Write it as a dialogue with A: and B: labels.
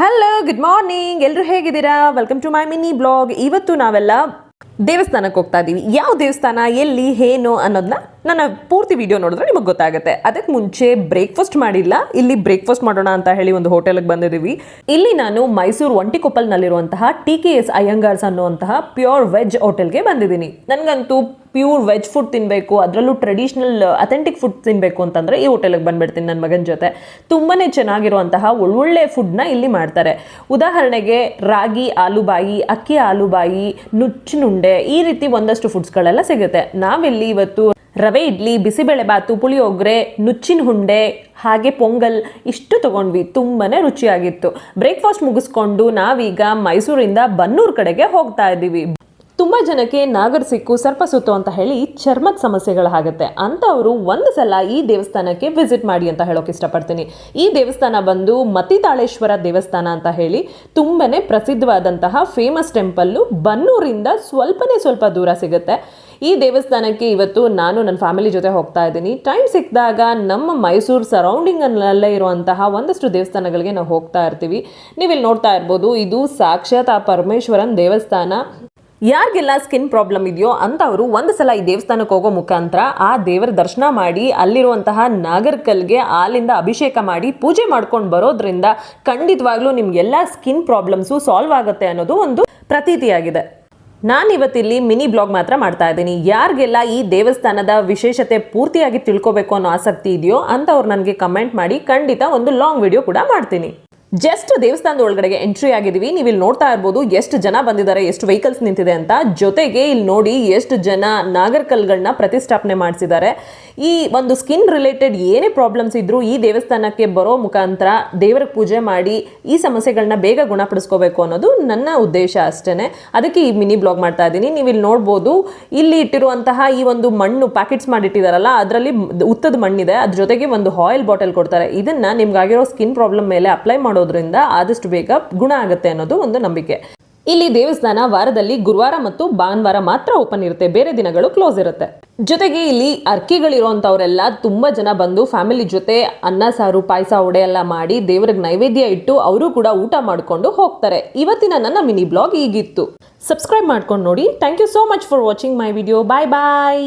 A: Hello good morning ಎಲ್ಲರೂ ಹೇಗಿದ್ದೀರಾ? Welcome to my mini blog ಇವತ್ತು ನಾವೆಲ್ಲ ದೇವಸ್ಥಾನಕ್ಕೆ ಹೋಗ್ತಾ ಇದ್ದೀವಿ ಯಾವ ದೇವಸ್ಥಾನ, ಎಲ್ಲಿ, ಏನು ಅನ್ನೋದನ್ನ ನನ್ನ ಪೂರ್ತಿ ವಿಡಿಯೋ ನೋಡಿದ್ರೆ ನಿಮಗೆ ಗೊತ್ತಾಗುತ್ತೆ. ಅದಕ್ಕೆ ಮುಂಚೆ ಬ್ರೇಕ್ಫಾಸ್ಟ್ ಮಾಡಿಲ್ಲ. ಇಲ್ಲಿ ಬ್ರೇಕ್ಫಾಸ್ಟ್ ಮಾಡೋಣ ಅಂತ ಹೇಳಿ ಒಂದು ಹೋಟೆಲ್ಗೆ ಬಂದಿದ್ದೀವಿ ಇಲ್ಲಿ ನಾನು ಮೈಸೂರು ಒಂಟಿಕೊಪ್ಪಲ್ನಲ್ಲಿರುವಂತಹ ಟಿ ಕೆ ಎಸ್ ಅಯ್ಯಂಗಾರ್ಸ್ ಅನ್ನುವಂತಹ ಪ್ಯೂರ್ ವೆಜ್ ಹೋಟೆಲ್ಗೆ ಬಂದಿದ್ದೀನಿ. ನನಗಂತೂ ಪ್ಯೂರ್ ವೆಜ್ ಫುಡ್ ತಿನ್ನಬೇಕು ಅದರಲ್ಲೂ ಟ್ರೆಡಿಷ್ನಲ್ ಅಥೆಂಟಿಕ್ ಫುಡ್ ತಿನ್ನಬೇಕು ಅಂತಂದರೆ ಈ ಹೋಟೆಲ್ಗೆ ಬಂದ್ಬಿಡ್ತೀನಿ ನನ್ನ ಮಗನ ಜೊತೆ. ತುಂಬಾ ಚೆನ್ನಾಗಿರುವಂತಹ ಒಳ್ಳೊಳ್ಳೆ ಫುಡ್ನ ಇಲ್ಲಿ ಮಾಡ್ತಾರೆ. ಉದಾಹರಣೆಗೆ ರಾಗಿ, ಆಲೂಬಾಯಿ, ಅಕ್ಕಿ, ಆಲೂಬಾಯಿ, ನುಚ್ಚಿನುಂಡೆ ಈ ರೀತಿ ಒಂದಷ್ಟು ಫುಡ್ಸ್ಗಳೆಲ್ಲ ಸಿಗುತ್ತೆ. ನಾವಿಲ್ಲಿ ಇವತ್ತು ರವೆ ಇಡ್ಲಿ ಬಿಸಿಬೇಳೆಬಾತು ಪುಳಿಯೋಗರೆ, ನುಚ್ಚಿನ ಹುಂಡೆ, ಹಾಗೆ ಪೊಂಗಲ್ ಇಷ್ಟು ತಗೊಂಡ್ವಿ. ತುಂಬಾ ರುಚಿಯಾಗಿತ್ತು. ಬ್ರೇಕ್ಫಾಸ್ಟ್ ಮುಗಿಸ್ಕೊಂಡು ನಾವೀಗ ಮೈಸೂರಿಂದ ಬನ್ನೂರು ಕಡೆಗೆ ಹೋಗ್ತಾ ಇದ್ದೀವಿ ಜನಕ್ಕೆ ನಾಗರ ಸಿಕ್ಕು, ಸರ್ಪ ಸುತ್ತು ಅಂತ ಹೇಳಿ ಚರ್ಮದ ಸಮಸ್ಯೆಗಳಾಗುತ್ತೆ ಅಂಥವರು ಒಂದು ಸಲ ಈ ದೇವಸ್ಥಾನಕ್ಕೆ ವಿಸಿಟ್ ಮಾಡಿ ಅಂತ ಹೇಳೋಕೆ ಇಷ್ಟಪಡ್ತೀನಿ. ಈ ದೇವಸ್ಥಾನ ಬಂದು ಮತಿತಾಳೇಶ್ವರ ದೇವಸ್ಥಾನ ಅಂತ ಹೇಳಿ ತುಂಬನೇ ಪ್ರಸಿದ್ಧವಾದಂತಹ ಫೇಮಸ್ ಟೆಂಪಲ್ಲು ಬನ್ನೂರಿಂದ ಸ್ವಲ್ಪನೇ ಸ್ವಲ್ಪ ದೂರ ಸಿಗುತ್ತೆ. ಈ ದೇವಸ್ಥಾನಕ್ಕೆ ಇವತ್ತು ನಾನು ನನ್ನ ಫ್ಯಾಮಿಲಿ ಜೊತೆ ಹೋಗ್ತಾ ಇದ್ದೀನಿ. ಟೈಮ್ ಸಿಕ್ಕಿದಾಗ ನಮ್ಮ ಮೈಸೂರು ಸರೌಂಡಿಂಗಲ್ಲೇ ಇರುವಂತಹ ಒಂದಷ್ಟು ದೇವಸ್ಥಾನಗಳಿಗೆ ನಾವು ಹೋಗ್ತಾ ಇರ್ತೀವಿ. ನೀವು ಇಲ್ಲಿ ನೋಡ್ತಾ ಇರ್ಬೋದು, ಇದು ಸಾಕ್ಷಾತ್ ಆ ಪರಮೇಶ್ವರನ್ ದೇವಸ್ಥಾನ. ಯಾರಿಗೆಲ್ಲ ಸ್ಕಿನ್ ಪ್ರಾಬ್ಲಮ್ ಇದೆಯೋ ಅಂಥವರು ಒಂದು ಸಲ ಈ ದೇವಸ್ಥಾನಕ್ಕೆ ಹೋಗೋ ಮುಖಾಂತರ ಆ ದೇವರ ದರ್ಶನ ಮಾಡಿ ಅಲ್ಲಿರುವಂತಹ ನಾಗರ್ಕಲ್ಗೆ ಹಾಲಿಂದ ಅಭಿಷೇಕ ಮಾಡಿ ಪೂಜೆ ಮಾಡ್ಕೊಂಡು ಬರೋದ್ರಿಂದ ಖಂಡಿತವಾಗ್ಲೂ ನಿಮಗೆಲ್ಲ ಸ್ಕಿನ್ ಪ್ರಾಬ್ಲಮ್ಸು ಸಾಲ್ವ್ ಆಗುತ್ತೆ ಅನ್ನೋದು ಒಂದು ಪ್ರತೀತಿಯಾಗಿದೆ. ನಾನು ಇವತ್ತಿಲ್ಲಿ ಮಿನಿ ಬ್ಲಾಗ್ ಮಾತ್ರ ಮಾಡ್ತಾ ಇದ್ದೀನಿ. ಯಾರಿಗೆಲ್ಲ ಈ ದೇವಸ್ಥಾನದ ವಿಶೇಷತೆ ಪೂರ್ತಿಯಾಗಿ ತಿಳ್ಕೊಬೇಕು ಅನ್ನೋ ಆಸಕ್ತಿ ಇದೆಯೋ ಅಂಥವ್ರು ನನಗೆ ಕಮೆಂಟ್ ಮಾಡಿ ಖಂಡಿತ ಒಂದು ಲಾಂಗ್ ವಿಡಿಯೋ ಕೂಡ ಮಾಡ್ತೀನಿ. ಜಸ್ಟ್ ದೇವಸ್ಥಾನದ ಒಳಗಡೆಗೆ ಎಂಟ್ರಿ ಆಗಿದ್ದೀವಿ. ನೀವು ಇಲ್ಲಿ ನೋಡ್ತಾ ಇರ್ಬೋದು ಎಷ್ಟು ಜನ ಬಂದಿದ್ದಾರೆ, ಎಷ್ಟು ವೆಹಿಕಲ್ಸ್ ನಿಂತಿದೆ ಅಂತ. ಜೊತೆಗೆ ಇಲ್ಲಿ ನೋಡಿ ಎಷ್ಟು ಜನ ನಾಗರ್ಕಲ್ಗಳನ್ನ ಪ್ರತಿಷ್ಠಾಪನೆ ಮಾಡಿಸಿದ್ದಾರೆ. ಈ ಒಂದು ಸ್ಕಿನ್ ರಿಲೇಟೆಡ್ ಏನೇ ಪ್ರಾಬ್ಲಮ್ಸ್ ಇದ್ರೂ ಈ ದೇವಸ್ಥಾನಕ್ಕೆ ಬರೋ ಮುಖಾಂತರ ದೇವರ ಪೂಜೆ ಮಾಡಿ ಈ ಸಮಸ್ಯೆಗಳನ್ನ ಬೇಗ ಗುಣಪಡಿಸ್ಕೋಬೇಕು ಅನ್ನೋದು ನನ್ನ ಉದ್ದೇಶ ಅಷ್ಟೇ ಅದಕ್ಕೆ ಈ ಮಿನಿ ಬ್ಲಾಗ್ ಮಾಡ್ತಾ ಇದ್ದೀನಿ. ನೀವು ಇಲ್ಲಿ ನೋಡ್ಬೋದು, ಇಲ್ಲಿ ಇಟ್ಟಿರುವಂತಹ ಈ ಒಂದು ಮಣ್ಣು ಪ್ಯಾಕೆಟ್ಸ್ ಮಾಡಿಟ್ಟಿದಾರಲ್ಲ, ಅದರಲ್ಲಿ ಉತ್ತದ ಮಣ್ಣಿದೆ. ಅದ್ರ ಜೊತೆಗೆ ಒಂದು ಆಯಿಲ್ ಬಾಟಲ್ ಕೊಡ್ತಾರೆ. ಇದನ್ನ ನಿಮ್ಗಾಗಿರೋ ಸ್ಕಿನ್ ಪ್ರಾಬ್ಲಮ್ ಮೇಲೆ ಅಪ್ಲೈ ಮಾಡೋದ್ರಿಂದ ಆದಷ್ಟು ಬೇಗ ಗುಣ ಆಗುತ್ತೆ ಅನ್ನೋದು ಒಂದು ನಂಬಿಕೆ. ಇಲ್ಲಿ ದೇವಸ್ಥಾನ ವಾರದಲ್ಲಿ ಗುರುವಾರ ಮತ್ತು ಭಾನುವಾರ ಮಾತ್ರ ಓಪನ್ ಇರುತ್ತೆ, ಬೇರೆ ದಿನಗಳು ಕ್ಲೋಸ್ ಇರುತ್ತೆ. ಜೊತೆಗೆ ಇಲ್ಲಿ ಅರ್ಕಿಗಳಿರುವಂಥವರೆಲ್ಲ ತುಂಬ ಜನ ಬಂದು ಫ್ಯಾಮಿಲಿ ಜೊತೆ ಅನ್ನ, ಸಾರು, ಪಾಯಸ ಒಡೆ ಎಲ್ಲ ಮಾಡಿ ದೇವರಿಗೆ ನೈವೇದ್ಯ ಇಟ್ಟು ಅವರು ಕೂಡ ಊಟ ಮಾಡಿಕೊಂಡು ಹೋಗ್ತಾರೆ. ಇವತ್ತಿನ ನನ್ನ ಮಿನಿ ಬ್ಲಾಗ್ ಈಗಿತ್ತು ಸಬ್ಸ್ಕ್ರೈಬ್ ಮಾಡ್ಕೊಂಡು ನೋಡಿ. Thank you so much for watching my video. Bye bye.